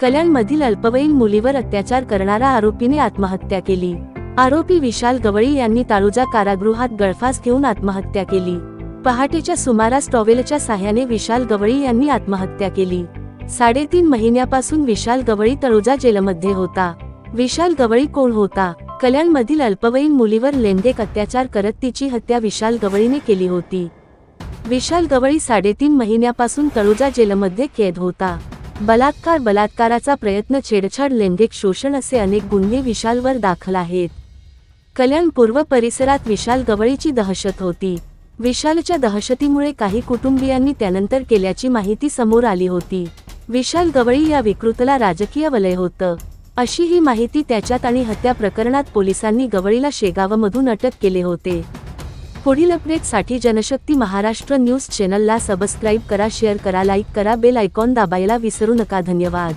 कल्याणमधील अल्पवयीन मुलीवर अत्याचार करणारा आरोपीने आत्महत्या केली. आरोपी विशाल गवळी यांनी ताळुजा कारागृहात गळफास घेऊन आत्महत्या केली. पहाटेच्या सुमारास टॉवेलच्या साह्याने विशाल गवळी यांनी आत्महत्या केली. साडेतीन महिन्यापासून विशाल गवळी तळुजा जेलमध्ये होता. विशाल गवळी कोण होता? कल्याणमधील अल्पवयीन मुलीवर लेंडेक अत्याचार करत तिची हत्या विशाल गवळीने केली होती. विशाल गवळी साडेतीन महिन्यापासून तळुजा जेलमध्ये कैद होता. बलात्कार बलात्काराचा प्रयत्न छेडछाड लैंगिक शोषण असे अनेक गुन्हे विशालवर दाखल आहेत. कल्याण पूर्व परिसरात विशाल गवळीची दहशत होती. विशालच्या दहशतीमुळे काही कुटुंबियांनी त्यानंतर केल्याची माहिती समोर आली होती. विशाल गवळी या विकृतला राजकीय वलय होतं. अशी ही माहिती त्याच्यात आणि हत्या प्रकरणात पोलिसांनी गवळीला शेगावमधून अटक केले होते. पुढील अपडेटसाठी जनशक्ती महाराष्ट्र न्यूज चॅनलला सबस्क्राईब करा शेअर करा लाईक करा बेल आयकॉन दाबायला विसरू नका. धन्यवाद.